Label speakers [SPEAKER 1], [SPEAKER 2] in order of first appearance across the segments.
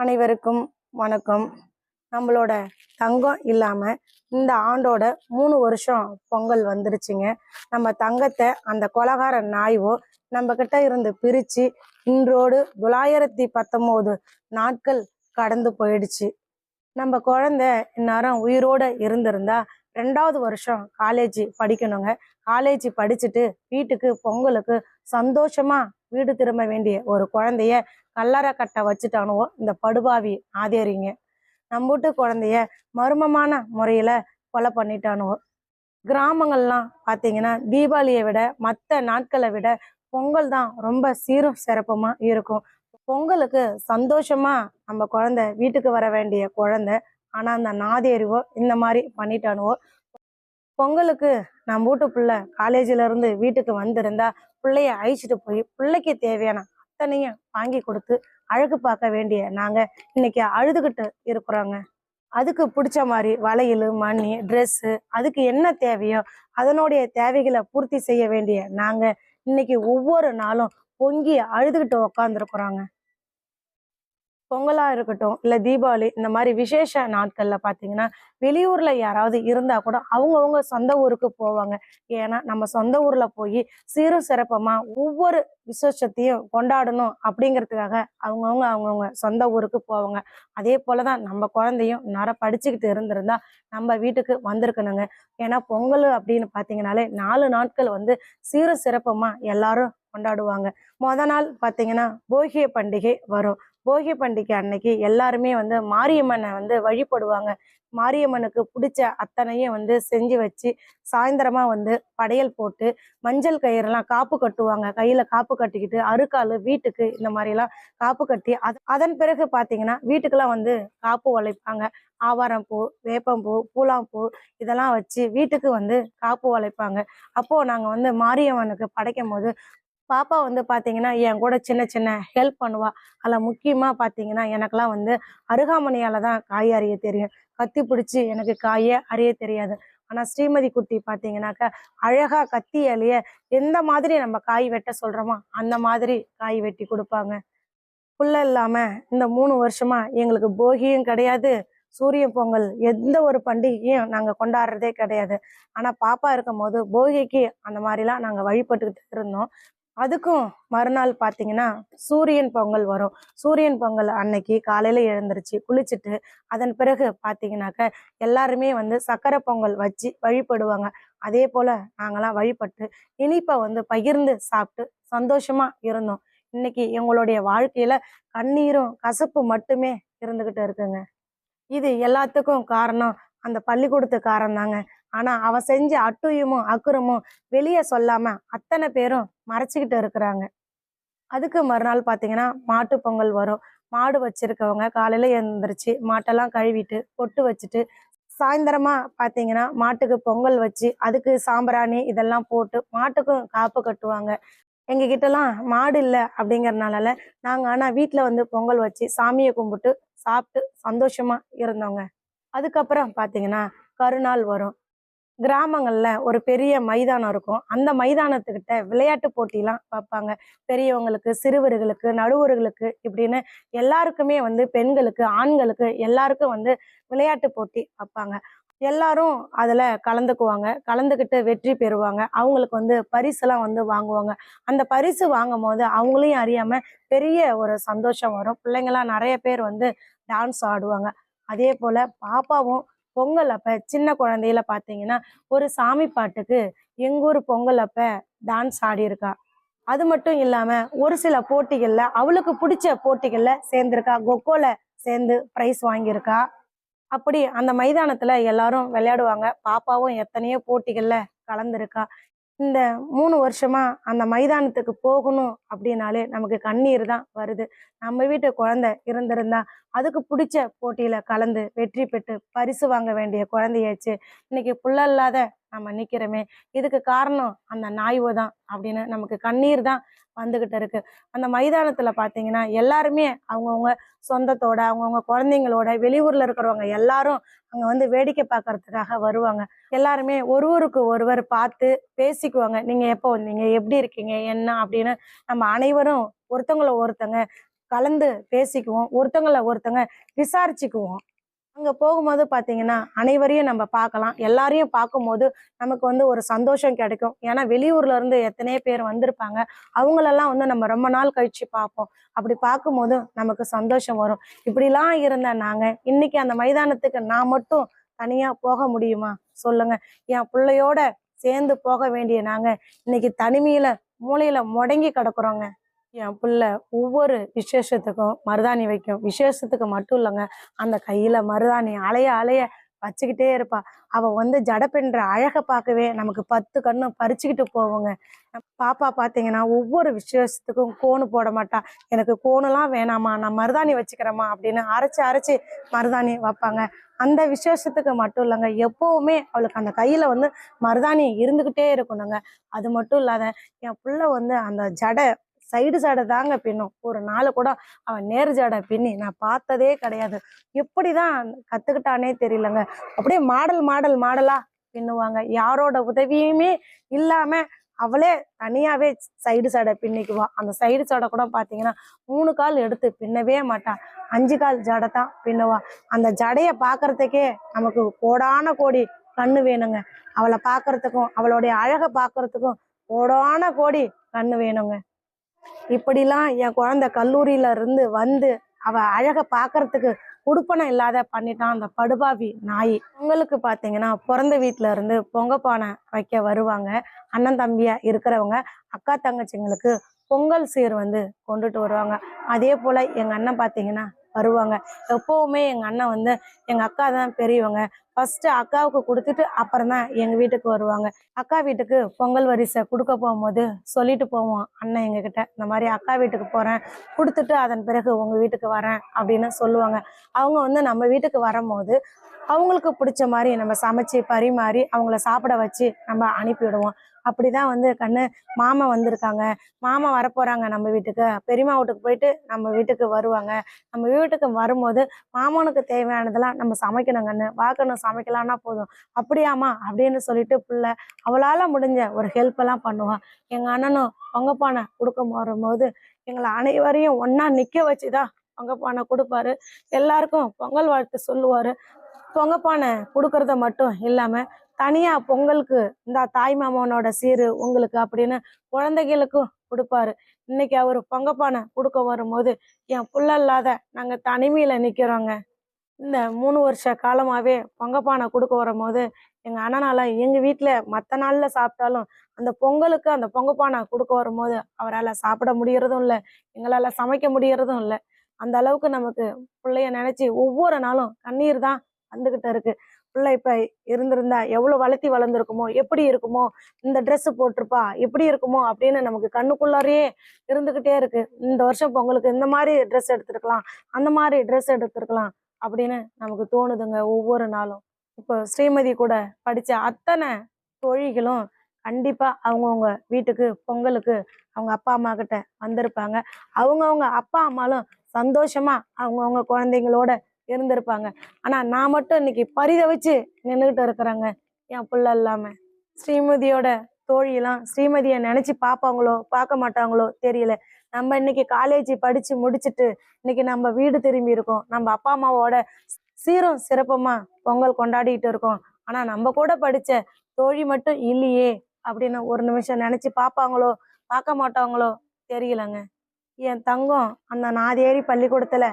[SPEAKER 1] அனைவருக்கும் வணக்கம். நம்மளோட தங்கம் இல்லாமல் இந்த ஆண்டோட மூணு வருஷம் பொங்கல் வந்துருச்சுங்க. நம்ம தங்கத்தை அந்த கொலகார நாய்வோ நம்ம கிட்ட இருந்து பிரித்து இன்றோடு தொள்ளாயிரத்தி பத்தொம்போது நாட்கள் கடந்து போயிடுச்சு. நம்ம குழந்தை இந்நேரம் உயிரோடு இருந்திருந்தா ரெண்டாவது வருஷம் காலேஜ் படிக்கணுங்க. காலேஜ் படிச்சுட்டு வீட்டுக்கு பொங்கலுக்கு சந்தோஷமா வீடு திரும்ப வேண்டிய ஒரு குழந்தைய கல்லறை கட்ட வச்சுட்டானுவோ இந்த படுபாவி ஆதேரிங்க. நம்ம வீட்டு குழந்தைய மர்மமான முறையில கொலை பண்ணிட்டானுவோ கிராமங்கள்லாம் பார்த்தீங்கன்னா தீபாவளியை விட மற்ற நாட்களை விட பொங்கல் தான் ரொம்ப சீரும் சிறப்புமா இருக்கும். பொங்கலுக்கு சந்தோஷமா நம்ம குழந்தை வீட்டுக்கு வர வேண்டிய குழந்தை ஆனால் அந்த நாதேரிவோ இந்த மாதிரி பண்ணிட்டானுவோ பொங்கலுக்கு நம்ம வீட்டு பிள்ளை காலேஜிலேருந்து வீட்டுக்கு வந்திருந்தா பிள்ளைய அழிச்சிட்டு போய் பிள்ளைக்கு தேவையான அத்தனையும் வாங்கி கொடுத்து அழகு பார்க்க வேண்டிய நாங்கள் இன்னைக்கு அழுதுகிட்டு இருக்கிறோங்க. அதுக்கு பிடிச்ச மாதிரி வளையல் மணி ட்ரெஸ்ஸு அதுக்கு என்ன தேவையோ அதனுடைய தேவைகளை பூர்த்தி செய்ய வேண்டிய நாங்கள் இன்னைக்கு ஒவ்வொரு நாளும் பொங்கி அழுதுகிட்டு உக்காந்துருக்குறோங்க. பொங்கலாக இருக்கட்டும் இல்லை தீபாவளி இந்த மாதிரி விசேஷ நாட்களில் பார்த்தீங்கன்னா வெளியூரில் யாராவது இருந்தால் கூட அவங்கவுங்க சொந்த ஊருக்கு போவாங்க. ஏன்னா நம்ம சொந்த ஊரில் போய் சீரும் சிறப்பமாக ஒவ்வொரு விசேஷத்தையும் கொண்டாடணும் அப்படிங்கிறதுக்காக அவங்கவுங்க அவங்கவுங்க சொந்த ஊருக்கு போவாங்க. அதே போலதான் நம்ம குழந்தையும் நேரம் படிச்சுக்கிட்டு இருந்திருந்தா நம்ம வீட்டுக்கு வந்திருக்கணுங்க. ஏன்னா பொங்கல் அப்படின்னு பார்த்தீங்கனாலே நாலு நாட்கள் வந்து சீரும் சிறப்பமாக எல்லாரும் கொண்டாடுவாங்க. மொதல் நாள் பார்த்தீங்கன்னா போகிய பண்டிகை வரும். போகி பண்டிகை அன்னைக்கு எல்லாருமே வந்து மாரியம்மனை வந்து வழிபடுவாங்க. மாரியம்மனுக்கு பிடிச்ச அத்தனையும் வந்து செஞ்சு வச்சு சாயந்தரமா வந்து படையல் போட்டு மஞ்சள் கயிறெல்லாம் காப்பு கட்டுவாங்க. கையில காப்பு கட்டிக்கிட்டு அருக்காலு வீட்டுக்கு இந்த மாதிரிலாம் காப்பு கட்டி அது அதன் பிறகு பார்த்தீங்கன்னா வீட்டுக்கெல்லாம் வந்து காப்பு வளைப்பாங்க. ஆவாரம் பூ வேப்பம்பூ பூலாம்பூ இதெல்லாம் வச்சு வீட்டுக்கு வந்து காப்பு வளைப்பாங்க. அப்போ நாங்கள் வந்து மாரியம்மனுக்கு படைக்கும் போது பாப்பா வந்து பார்த்தீங்கன்னா என் கூட சின்ன சின்ன ஹெல்ப் பண்ணுவா. அதில் முக்கியமாக பார்த்தீங்கன்னா எனக்கெல்லாம் வந்து அருகாமனையால் தான் காய் அறிய தெரியும். கத்தி பிடிச்சி எனக்கு காயே அறிய தெரியாது. ஆனால் ஸ்ரீமதி குட்டி பார்த்தீங்கன்னாக்கா அழகாக கத்தியாலேயே எந்த மாதிரி நம்ம காய் வெட்ட சொல்கிறோமோ அந்த மாதிரி காய் வெட்டி கொடுப்பாங்க. புல்ல இல்லாமல் இந்த மூணு வருஷமாக எங்களுக்கு போகியும் கிடையாது. சூரிய பொங்கல் எந்த ஒரு பண்டிகையும் நாங்கள் கொண்டாடுறதே கிடையாது. ஆனால் பாப்பா இருக்கும் போது போகிக்கு அந்த மாதிரிலாம் நாங்கள் வழிபட்டுக்கிட்டு இருந்தோம். அதுக்கும் மறுநாள் பார்த்தீங்கன்னா சூரியன் பொங்கல் வரும். சூரியன் பொங்கல் அன்னைக்கு காலையில எழுந்திருச்சு குளிச்சுட்டு அதன் பிறகு பார்த்தீங்கன்னாக்க எல்லாருமே வந்து சக்கரை பொங்கல் வச்சு வழிபடுவாங்க. அதே போல நாங்களாம் வழிபட்டு இனிப்பை வந்து பகிர்ந்து சாப்பிட்டு சந்தோஷமா இருந்தோம். இன்னைக்கு எங்களுடைய வாழ்க்கையில கண்ணீரும் கசப்பு மட்டுமே இருந்துகிட்டு இருக்குங்க. இது எல்லாத்துக்கும் காரணம் அந்த பள்ளிக்கூடத்துக்காரன் தாங்க. ஆனா அவன் செஞ்ச அட்டுயமும் அக்குறமும் வெளியே சொல்லாம அத்தனை பேரும் மறைச்சிக்கிட்டு இருக்கிறாங்க. அதுக்கு மறுநாள் பார்த்தீங்கன்னா மாட்டு பொங்கல் வரும். மாடு வச்சிருக்கவங்க காலையில எழுந்திரிச்சு மாட்டெல்லாம் கழுவிட்டு பொட்டு வச்சுட்டு சாயந்தரமா பார்த்தீங்கன்னா மாட்டுக்கு பொங்கல் வச்சு அதுக்கு சாம்பிராணி இதெல்லாம் போட்டு மாட்டுக்கும் காப்பு கட்டுவாங்க. எங்க கிட்டலாம் மாடு இல்லை அப்படிங்கறனால நாங்க ஆனா வீட்டில் வந்து பொங்கல் வச்சு சாமியை கும்பிட்டு சாப்பிட்டு சந்தோஷமா இருந்தோங்க. அதுக்கப்புறம் பார்த்தீங்கன்னா கருநாள் வரும். கிராமங்களில் ஒரு பெரிய மைதானம் இருக்கும். அந்த மைதானத்துக்கிட்ட விளையாட்டு போட்டிலாம் வைப்பாங்க. பெரியவங்களுக்கு சிறுவர்களுக்கு நடுவர்களுக்கு இப்படின்னு எல்லாருக்குமே வந்து பெண்களுக்கு ஆண்களுக்கு எல்லாருக்கும் வந்து விளையாட்டு போட்டி வைப்பாங்க. எல்லாரும் அதில் கலந்துக்குவாங்க. கலந்துக்கிட்டு வெற்றி பெறுவாங்க. அவங்களுக்கு வந்து பரிசெல்லாம் வந்து வாங்குவாங்க. அந்த பரிசு வாங்கும் போது அவங்களையும் அறியாமல் பெரிய ஒரு சந்தோஷம் வரும். பிள்ளைங்களாம் நிறைய பேர் வந்து டான்ஸ் ஆடுவாங்க. அதே போல் பாப்பாவும் பொங்கல் அப்ப சின்ன குழந்தையில பாத்தீங்கன்னா ஒரு சாமி பாட்டுக்கு எங்கூர் பொங்கல் அப்ப டான்ஸ் ஆடியிருக்கா அது மட்டும் இல்லாம ஒரு சில போட்டிகள்ல அவளுக்கு பிடிச்ச போட்டிகள்ல சேர்ந்திருக்கா. கொக்கோல சேர்ந்து பிரைஸ் வாங்கியிருக்கா. அப்படி அந்த மைதானத்துல எல்லாரும் விளையாடுவாங்க. பாப்பாவும் எத்தனையோ போட்டிகள்ல கலந்துருக்கா. இந்த மூணு வருஷமா அந்த மைதானத்துக்கு போகணும் அப்படின்னாலே நமக்கு கண்ணீர் தான் வருது. நம்ம வீட்டு குழந்தை இருந்திருந்தா அதுக்கு பிடிச்ச போட்டியில கலந்து வெற்றி பெற்று பரிசு வாங்க வேண்டிய குழந்தையாச்சு. இன்னைக்கு புள்ள இல்லாத நம்ம நிற்கிறோமே இதுக்கு காரணம் அந்த நாய்வு தான் அப்படின்னு நமக்கு கண்ணீர் தான் வந்துக்கிட்டு இருக்கு. அந்த மைதானத்தில் பார்த்தீங்கன்னா எல்லாருமே அவங்கவுங்க சொந்தத்தோட அவங்கவுங்க குழந்தைங்களோட வெளியூரில் இருக்கிறவங்க எல்லாரும் அங்கே வந்து வேடிக்கை பார்க்கறதுக்காக வருவாங்க. எல்லாருமே ஒருவருக்கு ஒருவர் பார்த்து பேசிக்குவாங்க. நீங்கள் எப்போ வந்தீங்க? எப்படி இருக்கீங்க? என்ன? அப்படின்னு நம்ம அனைவரும் ஒருத்தவங்கள ஒருத்தங்க கலந்து பேசிக்குவோம். ஒருத்தங்களை ஒருத்தங்க விசாரிச்சுக்குவோம். அங்கே போகும்போது பார்த்தீங்கன்னா அனைவரையும் நம்ம பார்க்கலாம். எல்லாரையும் பார்க்கும்போது நமக்கு வந்து ஒரு சந்தோஷம் கிடைக்கும். ஏன்னா வெளியூர்ல இருந்து எத்தனையோ பேர் வந்திருப்பாங்க. அவங்களெல்லாம் வந்து நம்ம ரொம்ப நாள் கழிச்சு பார்ப்போம். அப்படி பார்க்கும்போது நமக்கு சந்தோஷம் வரும். இப்படிலாம் இருந்த நாங்க இன்னைக்கு அந்த மைதானத்துக்கு நான் மட்டும் தனியா போக முடியுமா? சொல்லுங்க. என் பிள்ளையோட சேர்ந்து போக வேண்டிய நாங்க இன்னைக்கு தனிமையில மூலையில முடங்கி கிடக்குறோங்க. என் பிள்ளை ஒவ்வொரு விசேஷத்துக்கும் மருதாணி வைக்கும். விசேஷத்துக்கு மட்டும் இல்லைங்க. அந்த கையில் மருதாணி அலைய அலைய வச்சுக்கிட்டே இருப்பா. அவள் வந்து ஜட அழகை பார்க்கவே நமக்கு பத்து கண்ணு பறிச்சுக்கிட்டு போவோங்க. பாப்பா பார்த்தீங்கன்னா ஒவ்வொரு விசேஷத்துக்கும் கோணு போட மாட்டா. எனக்கு கோணுலாம் வேணாமா நான் மருதாணி வச்சுக்கிறேம்மா அப்படின்னு அரைச்சி அரைச்சு மருதாணி வைப்பாங்க. அந்த விசேஷத்துக்கு மட்டும் இல்லைங்க. எப்போவுமே அவளுக்கு அந்த கையில் வந்து மருதாணி இருந்துக்கிட்டே இருக்கணுங்க. அது மட்டும் இல்லாத என் பிள்ளை வந்து அந்த ஜடை சைடு ஜாடை தாங்க பின்னும். ஒரு நாள் கூட அவன் நேர் ஜடை பின்னி. நான் பார்த்ததே கிடையாது. எப்படிதான் கத்துக்கிட்டானே தெரியலங்க. அப்படியே மாடல் மாடல் மாடலா பின்னுவாங்க. யாரோட உதவியுமே இல்லாம அவளே தனியாவே சைடு சடை பின்னிக்குவா. அந்த சைடு சடை கூட பார்த்தீங்கன்னா மூணு கால் எடுத்து பின்னவே மாட்டான் அஞ்சு கால் ஜடை தான் பின்னுவா. அந்த ஜடையை பார்க்கறதுக்கே நமக்கு கோடான கோடி கண்ணு வேணுங்க. அவளை பார்க்கறதுக்கும் அவளுடைய அழகை பார்க்கறதுக்கும் கோடான கோடி கண்ணு வேணுங்க. இப்படிலாம் என் குழந்தை கல்லூரியில இருந்து வந்து அவ அழகை பார்க்கறதுக்கு உடுப்பணம் இல்லாத பண்ணிட்டான் அந்த படுபாவி நாய். பொங்கலுக்கு பார்த்தீங்கன்னா பிறந்த வீட்டில இருந்து பொங்க பானை வைக்க வருவாங்க. அண்ணன் தம்பியா இருக்கிறவங்க அக்கா தங்கச்சிங்களுக்கு பொங்கல் சீர் வந்து கொண்டுட்டு வருவாங்க. அதே போல எங்க அண்ணன் பார்த்தீங்கன்னா வருவாங்க. எப்போவுமே எங்கள் அண்ணன் வந்து எங்கள் அக்கா தான் பெரியவங்க. ஃபஸ்ட்டு அக்காவுக்கு கொடுத்துட்டு அப்புறம் தான் எங்கள் வீட்டுக்கு வருவாங்க. அக்கா வீட்டுக்கு பொங்கல் வரிசை கொடுக்க போகும்போது சொல்லிட்டு போவோம் அண்ணன் எங்ககிட்ட இந்த மாதிரி அக்கா வீட்டுக்கு போகிறேன் கொடுத்துட்டு அதன் பிறகு உங்கள் வீட்டுக்கு வரேன் அப்படின்னு சொல்லுவாங்க. அவங்க வந்து நம்ம வீட்டுக்கு வரும்போது அவங்களுக்கு பிடிச்ச மாதிரி நம்ம சமைச்சு பரிமாறி அவங்கள சாப்பிட வச்சு நம்ம அனுப்பிவிடுவோம். அப்படிதான் வந்து கண்ணு மாமா வந்திருக்காங்க. மாமா வரப்போறாங்க நம்ம வீட்டுக்கு. பெரியம்மா வீட்டுக்கு போயிட்டு நம்ம வீட்டுக்கு வருவாங்க. நம்ம வீட்டுக்கு வரும்போது மாமனுக்கு தேவையானதெல்லாம் நம்ம சமைக்கணும் கண்ணு. வாக்கணும் சமைக்கலாம்னா போதும். அப்படியாம்மா? அப்படின்னு சொல்லிட்டு பிள்ளை அவளால முடிஞ்ச ஒரு ஹெல்ப் எல்லாம் பண்ணுவான் எங்க அண்ணனும் பொங்கப்பானை கொடுக்க வரும்போது எங்களை அனைவரையும் ஒன்னா நிக்க வச்சுதான் பொங்கப்பானை கொடுப்பாரு. எல்லாருக்கும் பொங்கல் வாழ்த்து சொல்லுவாரு. பொங்கப்பானை கொடுக்கறத மட்டும் இல்லாம தனியா பொங்கலுக்கு இந்த தாய் மாமனோட சீரு உங்களுக்கு அப்படின்னு குழந்தைகளுக்கும் கொடுப்பாரு. இன்னைக்கு அவர் பொங்கப்பானை கொடுக்க வரும்போது என் புள்ள இல்லாத நாங்க தனிமையில நிக்கிறோங்க. இந்த மூணு வருஷ காலமாவே பொங்கப்பானை கொடுக்க வரும்போது எங்க அண்ணனால எங்க வீட்டுல மத்த நாள்ல சாப்பிட்டாலும் அந்த பொங்கலுக்கு அந்த பொங்கப்பானை கொடுக்க வரும்போது அவரால் சாப்பிட முடியறதும் இல்லை எங்களால சமைக்க முடியறதும் இல்லை. அந்த அளவுக்கு நமக்கு பிள்ளைய நினைச்சு ஒவ்வொரு நாளும் கண்ணீர் தான் வந்துகிட்டு இருக்கு. பிள்ளை இப்ப இருந்திருந்தா எவ்வளவு வளர்த்தி வளர்ந்துருக்குமோ எப்படி இருக்குமோ இந்த ட்ரெஸ்ஸு போட்டிருப்பா எப்படி இருக்குமோ அப்படின்னு நமக்கு கண்ணுக்குள்ளாரையே இருந்துகிட்டே இருக்கு. இந்த வருஷம் பொங்கலுக்கு இந்த மாதிரி ட்ரெஸ் எடுத்திருக்கலாம் அந்த மாதிரி ட்ரெஸ் எடுத்திருக்கலாம் அப்படின்னு நமக்கு தோணுதுங்க ஒவ்வொரு நாளும். இப்போ ஸ்ரீமதி கூட படித்த அத்தனை தோழிகளும் கண்டிப்பாக அவங்கவுங்க வீட்டுக்கு பொங்கலுக்கு அவங்க அப்பா அம்மா கிட்ட வந்திருப்பாங்க. அவங்கவுங்க அப்பா அம்மாலும் சந்தோஷமா அவங்கவுங்க குழந்தைங்களோட இருந்திருப்பாங்க. ஆனா நான் மட்டும் இன்னைக்கு பரிதவிச்சு நின்றுகிட்டு இருக்கிறேங்க. என் பிள்ளை இல்லாம. ஸ்ரீமதியோட தோழியெல்லாம் ஸ்ரீமதியை நினைச்சு பார்ப்பாங்களோ பார்க்க மாட்டாங்களோ தெரியல. நம்ம இன்னைக்கு காலேஜ் படிச்சு முடிச்சுட்டு இன்னைக்கு நம்ம வீடு திரும்பி இருக்கோம். நம்ம அப்பா அம்மாவோட சீரும் சிறப்பமாக பொங்கல் கொண்டாடிட்டு இருக்கோம். ஆனா நம்ம கூட படிச்ச தோழி மட்டும் இல்லையே அப்படின்னு ஒரு நிமிஷம் நினைச்சு பார்ப்பாங்களோ பார்க்க மாட்டாங்களோ தெரியலங்க. என் தங்கம் அந்த நாதேரி பள்ளிக்கூடத்துல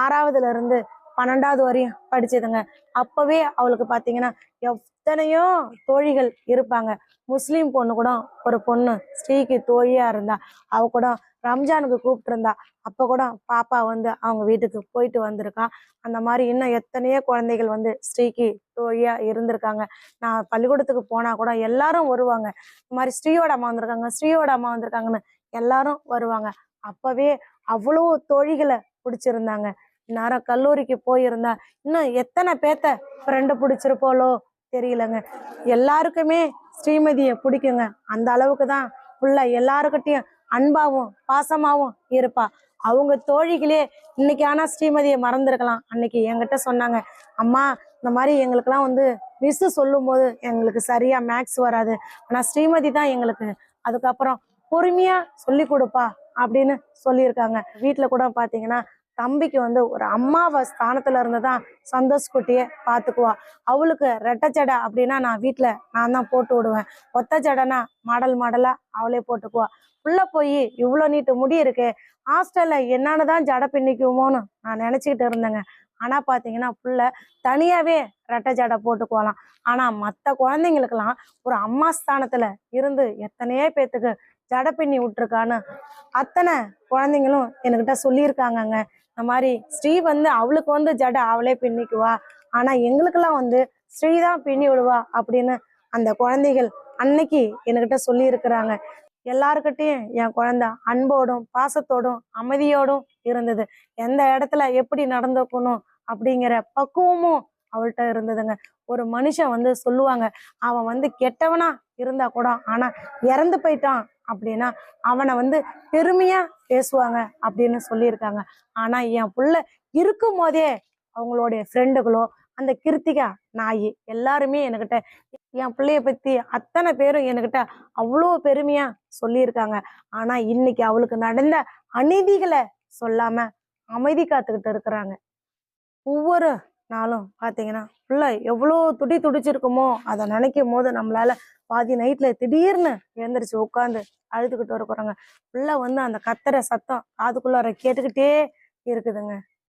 [SPEAKER 1] ஆறாவதுல இருந்து பன்னெண்டாவது வரையும் படிச்சதுங்க. அப்பவே அவளுக்கு பாத்தீங்கன்னா எத்தனையோ தோழிகள் இருப்பாங்க. முஸ்லீம் பொண்ணு கூட ஒரு பொண்ணு ஸ்ரீக்கு தோழியா இருந்தா அவ கூட ரம்ஜானுக்கு கூப்பிட்டு இருந்தா அப்ப கூட பாப்பா வந்து அவங்க வீட்டுக்கு போயிட்டு வந்திருக்கா. அந்த மாதிரி இன்னும் எத்தனையோ குழந்தைகள் வந்து ஸ்ரீக்கு தோழியா இருந்திருக்காங்க. நான் பள்ளிக்கூடத்துக்கு போனா கூட எல்லாரும் வருவாங்க. இந்த மாதிரி ஸ்ரீயோட அம்மா வந்திருக்காங்க ஸ்ரீயோட அம்மா வந்திருக்காங்கன்னு எல்லாரும் வருவாங்க. அப்பவே அவ்வளோ தோழிகளை பிடிச்சிருந்தாங்க. நேரம் கல்லூரிக்கு போயிருந்தா இன்னும் எத்தனை பேத்த ஃப்ரெண்டு பிடிச்சிருப்போலோ தெரியலங்க. எல்லாருக்குமே ஸ்ரீமதியை பிடிக்குங்க. அந்த அளவுக்கு தான் புள்ள எல்லாருக்கிட்டையும் அன்பாவும் பாசமாவும் இருப்பா. அவங்க தோழிகளே இன்னைக்கு ஆனால் ஸ்ரீமதியை மறந்துருக்கலாம். அன்னைக்கு என்கிட்ட சொன்னாங்க அம்மா இந்த மாதிரி எங்களுக்கெல்லாம் வந்து மிஸ்ஸு சொல்லும் போது எங்களுக்கு சரியா மேக்ஸ் வராது. ஆனால் ஸ்ரீமதி தான் எங்களுக்கு அதுக்கப்புறம் பொறுமையா சொல்லி கொடுப்பா அப்படின்னு சொல்லியிருக்காங்க. வீட்டில் கூட பார்த்தீங்கன்னா தம்பிக்கு வந்து ஒரு அம்மாவை ஸ்தானத்துல இருந்து தான் சந்தோஷ் குட்டியே பாத்துக்குவா. அவளுக்கு ரெட்டை ஜடை அப்படின்னா நான் வீட்டுல நான் தான் போட்டு விடுவேன். ஒத்தச்சடைனா ஜடைனா மாடல் மாடலா அவளே போட்டுக்குவா. உள்ள போய் இவ்வளோ நீட்டு முடி இருக்கு. ஹாஸ்டல்ல என்னன்னு தான் ஜடை பின்னிக்குமோன்னு நான் நினைச்சுக்கிட்டு இருந்தேங்க. ஆனா பாத்தீங்கன்னா புள்ள தனியாவே ரெட்டை ஜடை போட்டுக்குவலாம் ஆனா மத்த குழந்தைங்களுக்கெல்லாம் ஒரு அம்மா ஸ்தானத்துல இருந்து எத்தனையோ பேத்துக்கு ஜடை பின்னி விட்டுருக்கான்னு அத்தனை குழந்தைங்களும் என்கிட்ட சொல்லியிருக்காங்கங்க. இந்த மாதிரி ஸ்ரீ வந்து அவளுக்கு வந்து ஜடை அவளே பின்னிக்குவா. ஆனா எங்களுக்கெல்லாம் வந்து ஸ்ரீ தான் பின்னி விடுவா அப்படின்னு அந்த குழந்தைகள் அன்னைக்கு என்கிட்ட சொல்லியிருக்கிறாங்க. எல்லாருக்கிட்டையும் என் குழந்த அன்போடும் பாசத்தோடும் அமைதியோடும் இருந்தது. எந்த இடத்துல எப்படி நடந்துக்கணும் அப்படிங்கிற பக்குவமும் அவள்கிட்ட இருந்ததுங்க. ஒரு மனுஷன் வந்து சொல்லுவாங்க அவன் வந்து கெட்டவனா இருந்தா கூட ஆனா இறந்து போயிட்டான் அப்படின்னா அவனை வந்து பெருமையா பேசுவாங்க அப்படின்னு சொல்லியிருக்காங்க. ஆனா என் புள்ள இருக்கும் போதே அவங்களுடைய ஃப்ரெண்டுகளோ அந்த கிருத்திகா நாயி எல்லாருமே என்கிட்ட என் பிள்ளைய பத்தி அத்தனை பேரும் என்கிட்ட அவ்வளோ பெருமையா சொல்லியிருக்காங்க. ஆனா இன்னைக்கு அவளுக்கு நடந்த அநீதிகளை சொல்லாம அமைதி காத்துக்கிட்டு இருக்கிறாங்க. ஒவ்வொரு நாளும் பார்த்தீங்கன்னா ஃபுல்லாக எவ்வளோ துடி துடிச்சிருக்குமோ அதை நினைக்கும் போது நம்மளால பாதி நைட்டில் திடீர்னு எழுந்திரிச்சு உட்காந்து அழுதுகிட்டு இருக்கிறோங்க. ஃபுல்லாக வந்து அந்த கத்துற சத்தம் காதுக்குள்ளார கேட்டுக்கிட்டே இருக்குதுங்க.